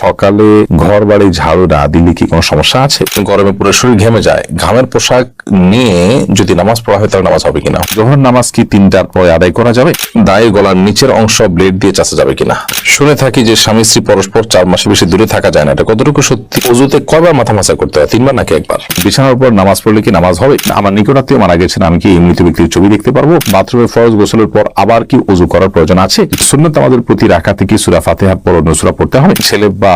সকালে ঘর বাড়ি ঝাড়ু না দিলে কি কোনো সমস্যা আছে? গরমে পুরো শরীর ঘেমে যায়। ঘামের পোশাক নিয়ে যদি নামাজ পড়া হয় তাহলে নামাজ হবে কিনা? জোহর নামাজ কি তিনটার পরে আদায় করা যাবে? দায়ে গলার নিচের অংশ ব্লেড দিয়ে চাচা যাবে কিনা? শুনে থাকি যে স্বামী স্ত্রী পরস্পর চার মাসে বেশি দূরে থাকা যায় না। এটা কতটুকু সত্যি? অজুতে কয়বার মাথা মাথা করতে হয়? তিনবার নাকি একবার? বিছানার উপর নামাজ পড়লে কি নামাজ হবে? আমার নিকটাত্মীয় মারা গেছেন আমি কি এই মৃত ব্যক্তির ছবি দেখতে পারব? বাথরুমে ফরজ গোসলের পর আবার কি অজু করার প্রয়োজন আছে? সুন্নত আমাদের প্রতি রাখাতে কি সুরা ফাতেহার পর অন্য সুরা পড়তে হবে? ছেলে বা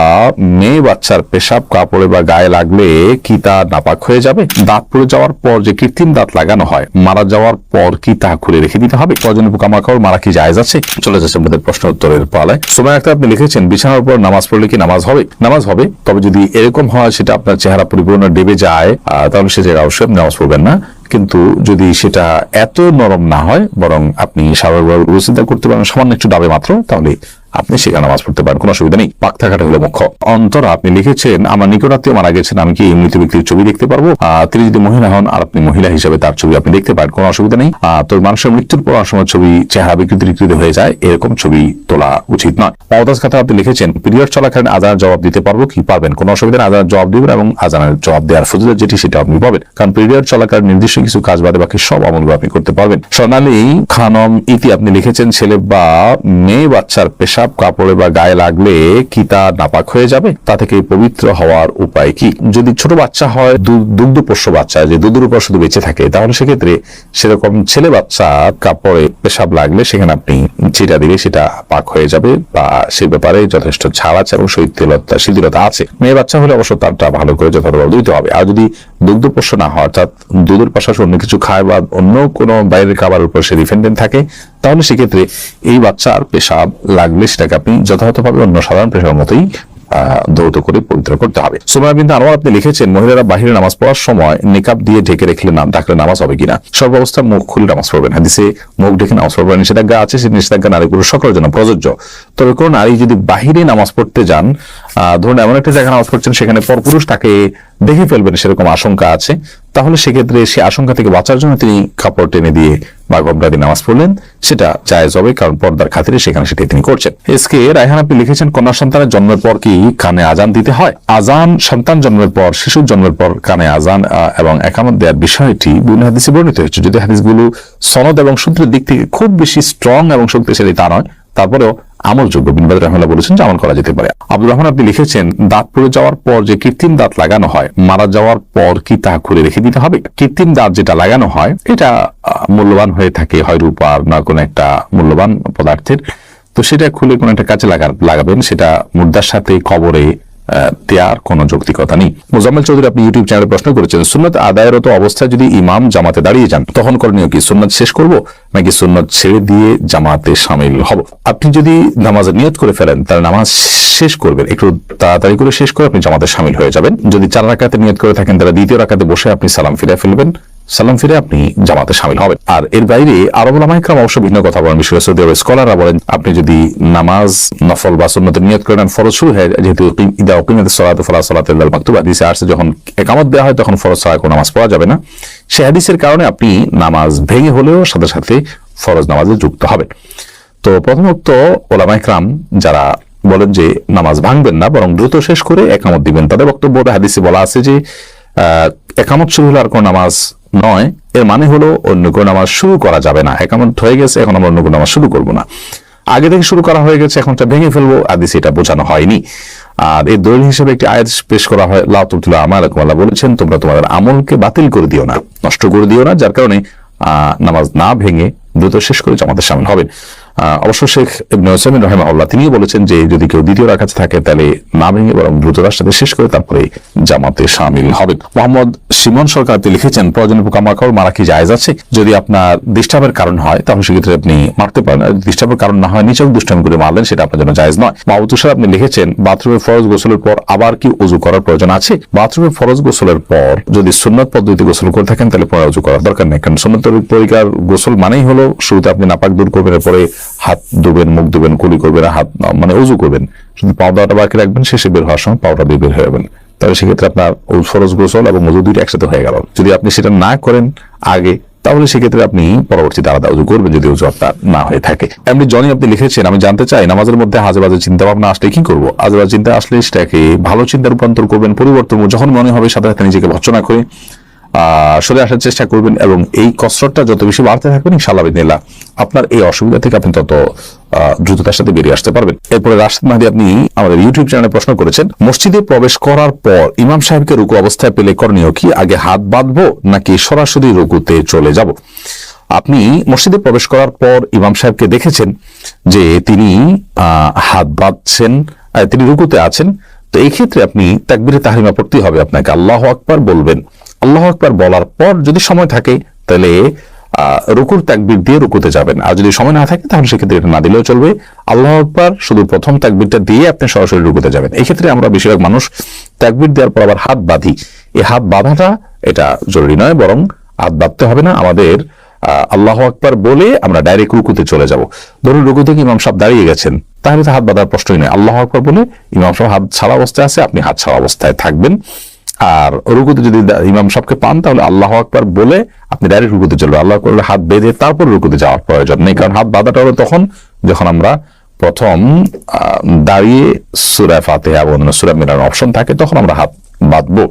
মেয়ে বাচ্চার পেশাব, কাপড়ে বা গায়ে লাগলে কি তা নাপাক হয়ে যাবে? দাঁত পড়ে যাওয়ার পর যে কৃত্রিম দাঁত লাগানো হয়, মারা যাওয়ার পর কি তা খুলে রেখে দিতে হবে? প্রয়োজনীয় পোকামাকড়, মারা কি জায়েজ আছে? চলে যাচ্ছে আমাদের প্রশ্ন উত্তরের পালায়। সময় একটা আপনি লিখেছেন, বিছানার উপর নামাজ পড়লে কি নামাজ হবে? নামাজ হবে, তবে যদি এরকম হয় সেটা আপনার চেহারা পরিপূর্ণ ডেবে যায় তাহলে সে জায়গায় অবশ্যই আপনি নামাজ পড়বেন না। কিন্তু যদি সেটা এত নরম না হয়, বরং আপনি স্বাভাবিকভাবে উপস্থিত করতে পারেন, সামান্য একটু ডাবে মাত্র, তাহলে আপনি সেখানে নামাজ পড়তে পারেন কোনো অসুবিধা নেই। পাক থাকাটা হলো মুখ্য। অন্তরা আপনি লিখেছেন আমার নিকটাত্মীয় মারা গেছেন আমি কি মৃত ব্যক্তির ছবি দেখতে পারব? তিনি যদি মহিলা হন আর আপনি মহিলা হিসেবে তার ছবি আপনি দেখতে পারেন কোনো অসুবিধা নেই। আহ, তো মানুষের মৃত্যুর পর সময় ছবি চেহারা বিকৃতি বিকৃতি হয়ে যায় এরকম ছবি তোলা উচিত নয়। পাওদাস কথা আপনি লিখেছেন পিরিয়ড চলাকালীন আজানের জবাব দিতে পারব কি পারবেন? কোনো অসুবিধা নেই আজানের জবাব দিবেন এবং আজানের জবাব দেওয়ার ফজিলত যেটি সেটা আপনি পাবেন। কারণ পিরিয়ড চলাকালীন নির্দিষ্ট কিছু কাজ বাদে বাকি সব আমলগুলো আপনি করতে পারবেন। সোনালী খানম ইতি আপনি লিখেছেন ছেলে বা মেয়ে বাচ্চার পেশাব কাপড়ে বা গায়ে লাগলে কি তা নাপাক হয়ে যাবে? তা থেকে পবিত্র হওয়ার উপায় কি? যদি ছোট বাচ্চা হয় দুগ্ধ পোষ্য বাচ্চা, যে দুধের উপর শুধু বেঁচে থাকে, তাহলে সেক্ষেত্রে সেরকম ছেলে বাচ্চা কাপড়ে পেশাব লাগলে সেখানে আপনি চিটা দিলে সেটা পাক হয়ে যাবে বা সে ব্যাপারে যথেষ্ট ছাড় আছে এবং শৈত্যলতা শিথিলতা আছে। মেয়ে বাচ্চা হলে অবশ্য তারটা ভালো করে যথাযথভাবে দিতে হবে। আর যদি দুগ্ধ পোষ্য না হয়, অর্থাৎ দুধের পাশাপাশি অন্য কিছু খায় বা অন্য কোনো বাইরের খাবারের উপর সে ডিপেন্ডেন্ট থাকে, তাহলে সেক্ষেত্রে এই বাচ্চার পেশাব লাগলে সেটাকে আপনি যথাযথভাবে অন্য সাধারণ পেশার মতোই ধৌত করে পবিত্র করতে হবে। সুমায়া বিন্দু আনোয়ার আপনি লিখেছেন, মহিলারা বাহিরে নামাজ পড়ার সময় নিকাব দিয়ে ঢেকে রেখলে নাম, ডাকলে নামাজ হবে কিনা? সর্বাবস্থা মুখ খুলে নামাজ পড়বেন। হাদিসে মুখ ঢেকে নামাজ পড়বেন নিষেধাজ্ঞা আছে, সেই নিষেধাজ্ঞা নারী পুরুষ সকলের জন্য প্রযোজ্য। তবে কোন নারী যদি বাহিরে নামাজ পড়তে যান ধরুন এমন একটা জায়গায় নামাজ পড়ছেন, সেখানে পরপুরুষ তাকে দেখে ফেলবেন, সেরকম আশঙ্কা আছে। তাহলে সেক্ষেত্রে সে আশঙ্কা থেকে বাঁচার জন্য তিনি কাপড় টেনে দিয়ে বা নামাজ পড়লেন। সেটা জায়েজ হবে, কারণ পর্দার খাতিরে সেখানে সেটাই তিনি করছেন। এসকে রায়হান আপনি লিখেছেন, কন্যা সন্তানের জন্মের পর কি কানে আজান দিতে হয়? আজান সন্তান জন্মের পর, শিশুর জন্মের পর কানে আজান এবং একামত দেওয়ার বিষয়টি বিভিন্ন হাদিসে বর্ণিত হয়েছে। যদি হাদিসগুলো সনদ এবং সূত্রের দিক থেকে খুব বেশি স্ট্রং এবং শক্তিশালী তা নয়, তারপরেও আমলযোগ্য। বিনবাদ রহমাল্লাহ বলেছেন যে আমল করা যেতে পারে। আব্দুর রহমান আপনি লিখেছেন, দাঁত পড়ে যাওয়ার পর যে কৃত্রিম দাঁত লাগানো হয়, মারা যাওয়ার পর কি তা খুলে রেখে দিতে হবে? কৃত্রিম দাঁত যেটা লাগানো হয়, এটা মূল্যবান হয়ে থাকে, হয় রূপার না কোনো একটা মূল্যবান পদার্থের। তো সেটা খুলে কোনো একটা কাজে লাগা, লাগাবেন, সেটা মুদ্রার সাথে কবরে দেওয়ার কোনো যৌক্তিকতা নেই। মোজাম্মেল চৌধুরী আপনি ইউটিউব চ্যানেলে প্রশ্ন করেছেন, সুন্নত আদায়রত অবস্থায় যদি ইমাম জামাতে দাঁড়িয়ে যান, তখন করণীয় কি, সুন্নত শেষ করব নাকি সুন্নত ছেড়ে দিয়ে জামাতে সামিল হব? আপনি যদি নামাজে নিয়ত করে ফেলেন, তাহলে নামাজ শেষ করবেন। একটু তাড়াতাড়ি করে শেষ করে আপনি জামাতে সামিল হয়ে যাবেন। যদি চার রাকাতে নিয়ত করে থাকেন, তাহলে দ্বিতীয় রাকাতে বসে আপনি সালাম ফিরে ফেলবেন। সালাম ফিরে আপনি জামাতে সামিল হবেন। আর এর বাইরে আরব ওলামাইকরাম অবশ্য ভিন্ন কথা বলেন। বিশেষ সৌদি আরবের স্কলাররা বলেন, আপনি যদি নামাজ, নফল বা সুন্নতের নিয়ত করে নেন, ফরজ শুরু হয়, যেহেতু ইদা উকিমাত সলাত, ফলা সলাত মাকতুব হাদিসে আসছে, যখন একামত দেওয়া হয়, তখন ফরজ ছাড়া কোনো নামাজ পড়া যাবে না। সে হাদিসের কারণে আপনি নামাজ ভেঙে হলেও সাথে সাথে ফরজ নামাজে যুক্ত হবে তো প্রথমত ওলামাইকরাম যারা বলেন যে নামাজ ভাঙবেন না, বরং দ্রুত শেষ করে একামত দিবেন। তাদের বক্তব্য হাদিসে বলা আছে যে একামত শুরু হলে আর কোনো নামাজ নয়। এর মানে হলো অন্য কোনো নামাজ শুরু করা যাবে না। একামত হয়ে গেছে, এখন আমরা অন্য কোনো নামাজ শুরু করব না। আগে থেকে শুরু করা হয়ে গেছে ভেঙে ফেলব আদি সেটা বোঝানো হয়নি। আর এর দলিল হিসেবে একটি আয়াত পেশ করা হয়, লাউ আমার আল্লাহ বলেছেন, তোমরা তোমাদের আমলকে বাতিল করে দিও না, নষ্ট করে দিও না, যার কারণে নামাজ না ভেঙে দ্রুত শেষ করে জামাতের সামিল হবেন অবশ্য শেখ ইবনে হোসেন রহমাউল্লাহ তিনিও বলেছেন যে যদি কেউ দ্বিতীয় রাখাতে থাকে তাহলে না ভেঙে বরং দ্রুততার সাথে শেষ করে তারপরে জামাতে সামিল হবেন মোহাম্মদ সিমন সরকার লিখেছেন প্রয়োজনীয় পোকামাকড় মারা কি জায়েজ আছে। যদি আপনার ডিস্টার্বের কারণ হয় তাহলে সেক্ষেত্রে আপনি মারতে পারেন। আর ডিস্টার্বের কারণ না হয় নিচক দুষ্টামি করে মারলেন, সেটা আপনার জন্য জায়েজ নয়। মাহবুব তুষার, আপনি লিখেছেন, বাথরুমে ফরজ গোসলের পর আবার কি উজু করার প্রয়োজন আছে? বাথরুমের ফরজ গোসলের পর যদি সুন্নত পদ্ধতিতে গোসল করে থাকেন, তাহলে পরে উজু করার দরকার নেই। কারণ সুন্নত পরিকার গোসল মানেই হলো, শুরুতে আপনি নাপাক দূর করবেন, এরপরে হাত ধুবেন, মুখ ধুবেন, কুলি করবেন, হাত মানে উজু করবেন। শুধু পাউডারটা বাকি রাখবেন, শেষে বের হওয়ার সময় পাউডার দিয়ে বের হয়ে যাবেন। তাহলে সেক্ষেত্রে আপনার ফরজ গোসল এবং মজু দুইটা একসাথে হয়ে গেল। যদি আপনি সেটা না করেন আগে, তাহলে সেক্ষেত্রে আপনি পরবর্তীতে আলাদা উজু করবেন, যদি উজু আপনার না হয়ে থাকে। এমনি জনি আপনি লিখেছেন, আমি জানতে চাই, নামাজের মধ্যে হাজে বাজে চিন্তা ভাবনা আসলে কি করব? আজে বাজে চিন্তা আসলে সেটাকে ভালো চিন্তা রূপান্তর করবেন, পরিবর্তন যখন মনে হবে সাথে সাথে নিজেকে ভর্চনা করে। সরে আসার চেষ্টা করবেন এবং এই কসরতটা যত বেশি বাড়তে থাকবেন, ইনশাআল্লাহ বিদিনিল্লাহ আপনার এই অসুবিধা থেকে আপনি তত দ্রুততার সাথে বেরিয়ে আসতে পারবেন। এরপরে রাশেদ মাহাদি, আপনি আমাদের ইউটিউব চ্যানেলে প্রশ্ন করেছেন, মসজিদে প্রবেশ করার পর ইমাম সাহেবকে রুকু অবস্থায় পেলে করণীয় কি? আগে হাত বাঁধবো নাকি সরাসরি রুকুতে চলে যাব? আপনি মসজিদে প্রবেশ করার পর ইমাম সাহেবকে দেখেছেন যে তিনি হাত বাঁধছেন তিনি রুকুতে আছেন। তো এই ক্ষেত্রে আপনি তাকবিরে তাহরিমা পড়তেই হবে আপনাকে। আল্লাহ আকবার বলবেন। আল্লাহ আকবার বলার পর যদি সময় থাকে, তাহলে রুকুর তাকবির দিয়ে রুকুতে যাবেন। আর যদি সময় না থাকে, তাহলে সেক্ষেত্রে এটা না দিলেও চলবে। আল্লাহ আকবার শুধু প্রথম তাকবিরটা দিয়ে আপনি সরাসরি রুকুতে যাবেন। এই ক্ষেত্রে আমরা বেশিরভাগ মানুষ তাকবির দেওয়ার পর আবার হাত বাঁধি। এই হাত বাঁধাটা, এটা জরুরি নয়, বরং হাত বাঁধতে হবে না। আমাদের আল্লাহ আকবার বলে আমরা ডাইরেক্ট রুকুতে চলে যাব। ধরুন রুকু থেকে ইমাম সাহেব দাঁড়িয়ে গেছেন, তাহলে তো হাত বাঁধার প্রশ্নই নয়। আল্লাহ আকবার বলে ইমাম সাহেব হাত ছাড়া অবস্থায় আছে, আপনি হাত ছাড়া অবস্থায় থাকবেন। আর রুকুতে যদি ইমাম সবকে পান, তাহলে আল্লাহ আকবার বলে আপনি ডাইরেক্ট রুকুতে চলবে আল্লাহ আকবার বলে হাত বেঁধে তারপর রুকুতে যাওয়ার প্রয়োজন নেই। কারণ হাত বাঁধাটা হলো তখন যখন আমরা প্রথম দাঁড়িয়ে সুরা ফাতেহা এবং সুরা মেলানোর অপশন থাকে, তখন আমরা হাত বাঁধবো।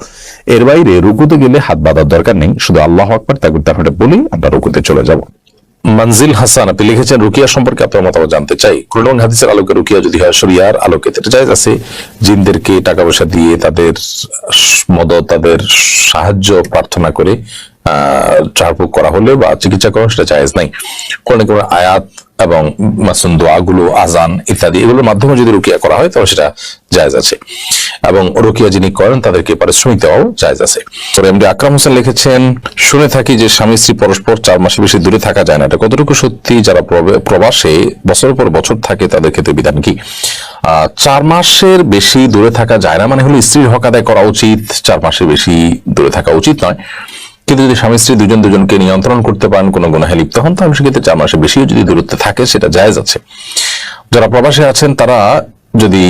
এর বাইরে রুকুতে গেলে হাত বাঁধার দরকার নেই। শুধু আল্লাহ আকবার তাকবির তাহলে বলেই আমরা রুকুতে চলে যাব। মঞ্জিল হাসান, আপনি লিখেছেন, রুকিয়া সম্পর্কে আপনার মতামত জানতে চাই। কোরআন হাদিসের আলোকে রুকিয়া যদি হয়, শরিয়ার আলোকে জায়েজ আছে। জিনদেরকে টাকা পয়সা দিয়ে তাদের মদত, তাদের সাহায্য প্রার্থনা করে চারপুক করা হলে বা চিকিৎসা করা সেটা জায়েজ নাই। কোন আয়াত এবং মাসুন দোয়াগুলো, আজান ইত্যাদি, এগুলোর মাধ্যমে যদি রুকিয়া করা হয়, তাহলে সেটা জায়েজ আছে। এবং রুকিয়া যিনি করেন, তাদেরকে পারিশ্রমিক দেওয়াও জায়েজ আছে। তবে এমডি আকরাম হোসেন লিখেছেন, শুনে থাকি যে স্বামী, স্ত্রী পরস্পর চার মাসে বেশি দূরে থাকা যায় না। এটা কতটুকু সত্যি? যারা প্রবে- প্রবাসে বছরের পর বছর থাকে, তাদের ক্ষেত্রে বিধান কি? চার মাসের বেশি দূরে থাকা যায় না মানে হলো স্ত্রীর হক আদায় করা উচিত, চার মাসের বেশি দূরে থাকা উচিত নয়। কিন্তু যদি স্বামী স্ত্রী দুজন দুজনকে নিয়ন্ত্রণ করতে পারেন, কোনো গুণাহে লিপ্ত হন, তাহলে সেক্ষেত্রে চার মাসের বেশিও যদি দূরত্বে থাকে, সেটা জায়েজ আছে। যারা প্রবাসে আছেন, তারা যদি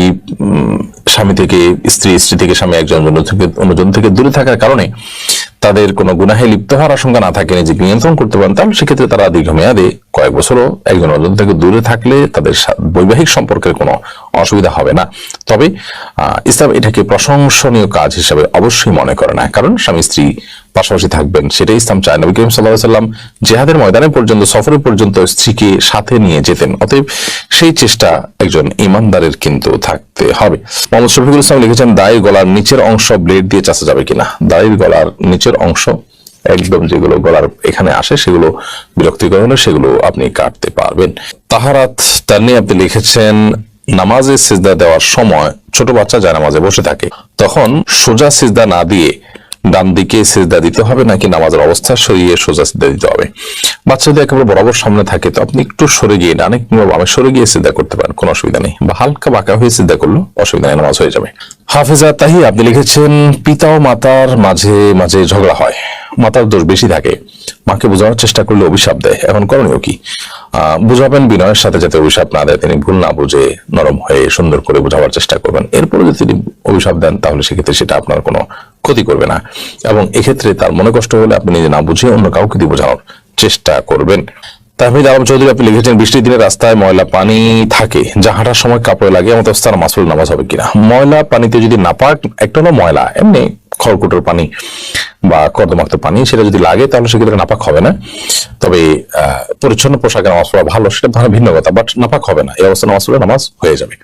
স্বামী থেকে, স্ত্রী স্ত্রী থেকে স্বামী একজন থেকে অন্যজন থেকে দূরে থাকার কারণে তাদের কোনো গুনাহে লিপ্ত হওয়ার আশঙ্কা না থাকে, নিজেকে নিয়ন্ত্রণ করতে পারেন, তাহলে সেক্ষেত্রে তারা দীর্ঘমেয়াদে কয়েক বছরও একজন অন্যজন থেকে দূরে থাকলে তাদের বৈবাহিক সম্পর্কের কোনো অসুবিধা হবে না। তবে ইসলাম এটাকে প্রশংসনীয় কাজ হিসাবে অবশ্যই মনে করে না, কারণ স্বামী, স্ত্রী পাশাপাশি থাকবেন, সেটাই ইসলাম চায়। নবী করিম সাল্লাহ সাল্লাম জেহাদের ময়দানে পর্যন্ত, সফরে পর্যন্ত স্ত্রীকে সাথে নিয়ে যেতেন। অতএব সেই চেষ্টা একজন ইমানদারের কিন্তু থাকতে হবে। মোহাম্মদ শফিকুল ইসলাম লিখেছেন, দায়ের গলার নিচের অংশ ব্লেড দিয়ে চাষা যাবে কিনা? দায়ের গলার নিচের অংশ, একদম যেগুলো গলার এখানে আসে, সেগুলো বিরক্তিকর হলে সেগুলো আপনি কাটতে পারবেন। তাহারাত তার নিয়ে আপনি লিখেছেন, নামাজে সিজদা দেওয়ার সময় ছোট বাচ্চা যায় নামাজে বসে থাকে। তখন সোজা সিজদা না দিয়ে ডান দিকে সিজদা দিতে হবে নাকি নামাজের অবস্থা সরিয়ে সোজা সিজদা দিতে হবে? বাচ্চা যদি একেবারে বরাবর সামনে থাকে, তো আপনি একটু সরে গিয়ে ডানে কিংবা বামে সরে গিয়ে সিজদা করতে পারেন, কোনো অসুবিধা নেই। বা হালকা বাঁকা হয়ে সিজদা করল অসুবিধা নেই, নামাজ হয়ে যাবে। হাফেজা তাহি আপনি লিখেছেন, পিতা ও মাতার মাঝে মাঝে ঝগড়া হয়। মাতার দোষ বেশি থাকে। মাকে বোঝানোর চেষ্টা করলে অভিশাপ দেয়। এখন করণীয় কি? বুঝাবেন বিনয়ের সাথে যাতে অভিশাপ না দেয়, তিনি ভুল না বুঝে নরম হয়ে সুন্দর করে বোঝাবার চেষ্টা করবেন। এরপরে যদি তিনি অভিশাপ দেন, তাহলে সেক্ষেত্রে সেটা আপনার কোনো ক্ষতি করবে না। এবং এক্ষেত্রে তার মনে কষ্ট হলে আপনি নিজে না বুঝে অন্য কাউকে দিয়ে বোঝানোর চেষ্টা করবেন। তাহমিদ আলম চৌধুরী, আপনি লিখেছেন, বৃষ্টির দিনে রাস্তায় ময়লা পানি থাকে। যা হাঁটার সময় কাপড়ে লাগে, এমন অবস্থার মাসুল নামাজ হবে কিনা? ময়লা পানিতে যদি না পাক, একটা হলো ময়লা, এমনি খড়কুটোর পানি। বা কর্দমাক্ত পানি সেটা যদি লাগে, তাহলে সেক্ষেত্রে নাপাক হবে না। তবে পরিচ্ছন্ন পোশাকে নামাজ পড়া ভালো, সেটা ভিন্ন কথা বাট নাপাক হবে না। এই অবস্থা নামাজ পড়লে নামাজ হয়ে যাবে।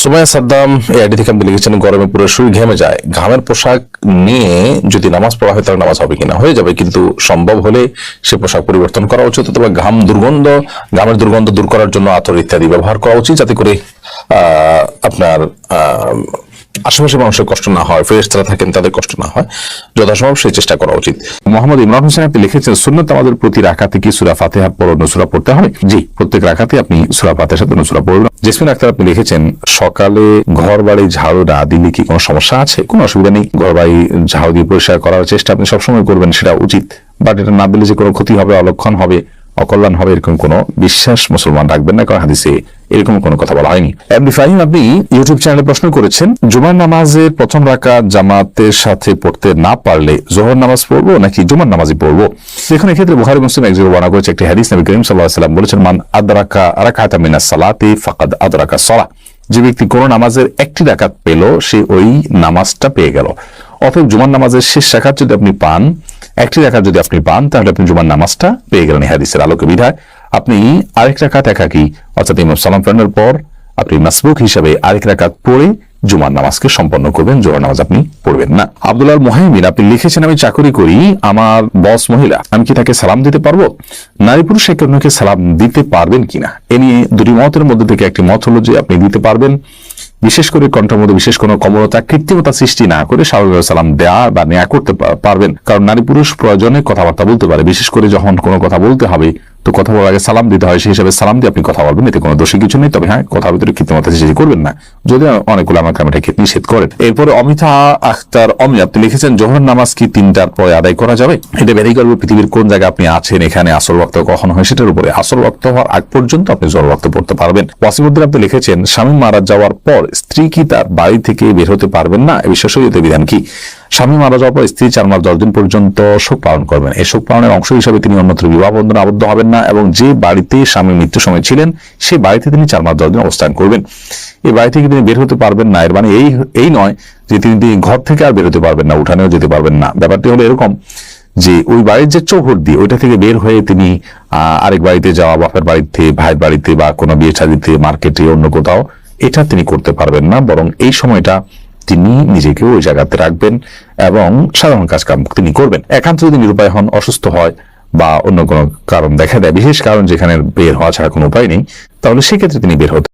সুমাইয়া সাদ্দাম, এই আইডি থেকে আপনি লিখেছেন, গরমে পুরো শরীর ঘেমে যায়। ঘামের পোশাক নিয়ে যদি নামাজ পড়া হয়, তাহলে নামাজ হবে কিনা? হয়ে যাবে, কিন্তু সম্ভব হলে সে পোশাক পরিবর্তন করা উচিত, অথবা ঘাম দুর্গন্ধ, ঘামের দুর্গন্ধ দূর করার জন্য আতর ইত্যাদি ব্যবহার করা উচিত, যাতে করে আপনার আশেপাশে মানুষের কষ্ট না হয়, ফ্রেশ যারা থাকেন তাদের কষ্ট না হয়, যথাসম্ভব সেই চেষ্টা করা উচিত। মোহাম্মদ ইমরান হোসেন, আপনি লিখেছেন, সুন্নত আমাদের প্রতি রাখাতে কি সুরা ফাতেহার পর নসুরা পড়তে হবে? জি, প্রত্যেক রাখাতে আপনি সুরা ফাতেহার সাথে নসুরা পড়বেন। জেসমিন আক্তার, আপনি লিখেছেন, সকালে ঘর বাড়ি ঝাড়ু না দিলে কি কোনো সমস্যা আছে? কোনো অসুবিধা নেই ঘর বাড়ি ঝাড়ু দিয়ে পরিষ্কার করার চেষ্টা আপনি সবসময় করবেন, সেটা উচিত। বাট এটা না দিলে যে কোনো ক্ষতি হবে, অলক্ষণ হবে। অকল্যাণ হবে এরকম কোনো বিশ্বাস মুসলমান রাখবেন না, কারণ হাদিসে এরকম কোনো কথা বলা হয়নি। এমনি ফাহিম, আপনি ইউটিউব চ্যানেলে প্রশ্ন করেছেন, জুমার নামাজের প্রথম রাকাত জামাতের সাথে পড়তে না পারলে জোহর নামাজ পড়ব নাকি জুমার নামাজই পড়ব? দেখুন, এক্ষেত্রে বুখারি মুসলিম এক জায়গায় বর্ণনা করেছে, একটি হাদিস নবী করিম সাল্লাহ সাল্লাম বলেছেন, মান আদরাকা রাকাতা মিনা সালাতে ফাকাদ আদরাকা সলা। যে ব্যক্তি কোন নামাজের একটি ডাকাত পেল, সে ওই নামাজটা পেয়ে গেল। অতএব জুমার নামাজের শেষ রাকাত যদি আপনি পান, একটি রাকাত যদি আপনি পান, তাহলে আপনি জুমার নামাজটা পেয়ে গেলেন। হাদিসের আলোকে বিধায় আপনি আরেক রাকাত একাকি, অর্থাৎ ইমাম সালাম ফেরানোর পর আপনি মাসবুক হিসাবে আরেক রাকাত পড়ে জুমার নামাজকে সম্পন্ন করবেন। জোহর নামাজ আপনি পড়বেন না। আব্দুল্লাহ মোহাইমিন, আপনি লিখেছেন, আমি চাকরি করি, আমার বস মহিলা, আমি কি তাকে সালাম দিতে পারব? নারী পুরুষ একে অন্যকে সালাম দিতে পারবেন কিনা? এ নিয়ে দুটি মতের মধ্যে থেকে একটি মত হলো যে আপনি দিতে পারবেন। বিশেষ করে কণ্ঠের মধ্যে বিশেষ কোনো কমলতা, কৃত্রিমতা সৃষ্টি না করে স্বাভাবিকভাবে সালাম দেয়া বা নেয়া করতে পারবেন। কারণ নারী পুরুষ প্রয়োজনে কথাবার্তা বলতে পারে। বিশেষ করে যখন কোনো কথা বলতে হবে তো কথা বলার আগে সালাম দিতে হয়, সেই হিসাবে সালাম দিয়ে আপনি কথা বলবেন, এতে কোনো দোষী কিছু নেই। তবে হ্যাঁ কথার ভিতরে কৃত্রিমতা সৃষ্টি করবেন না। যদি অনেকগুলো আমার কামেটাকে নিষেধ করেন। এরপরে অমিতা আখতার অমি, আপনি লিখেছেন, জোহর নামাজ কি তিনটার পরে আদায় করা যাবে? এটা বেরিয়ে করবে, পৃথিবীর কোন জায়গায় আপনি আছেন, এখানে আসল রক্ত কখন হয়, সেটার উপরে। আসল রক্ত হওয়ার আগ পর্যন্ত আপনি জোহর রক্ত পড়তে পারবেন। ওয়াসিমুদ্দিন, আপনি লিখেছেন, স্বামী মারা যাওয়ার পর স্ত্রী কি তার বাড়ি থেকে বের হতে পারবেন না? এ বিষয়ে বিধান কি? স্বামী মারা যাওয়ার পর স্ত্রী চার মাস দশ দিন পর্যন্ত শোক পালন করবেন। এই শোক পালনের অংশ হিসাবে তিনি অন্যত্র বিবাহ বন্ধনে আবদ্ধ হবেন না এবং যে বাড়িতে স্বামীর মৃত্যু সময় ছিলেন সেই বাড়িতে তিনি চার মাস দশ দিন অবস্থান করবেন। এই বাড়ি থেকে তিনি বের হতে পারবেন না। এর মানে এই এই নয় যে তিনি তিনি ঘর থেকে আর বের হতে পারবেন না, উঠানেও যেতে পারবেন না। ব্যাপারটি হলো এরকম যে ওই বাড়ির যে চৌহর দিয়ে ওইটা থেকে বের হয়ে তিনি আরেক বাড়িতে যাওয়া, বাপের বাড়িতে, ভাইয়ের বাড়িতে বা কোনো বিয়ে শাদিতে, মার্কেটে, অন্য কোথাও, এটা তিনি করতে পারবেন না। বরং এই সময়টা তিনি নিজেকে ওই জায়গাতে রাখবেন এবং সাধারণ কাজ কাম তিনি করবেন। একান্ত যদি নিরুপায় হন, অসুস্থ হয় বা অন্য কোনো কারণ দেখা দেয়, বিশেষ কারণ যেখানে বের হওয়া ছাড়া কোনো উপায় নেই, তাহলে সেক্ষেত্রে তিনি বের হতে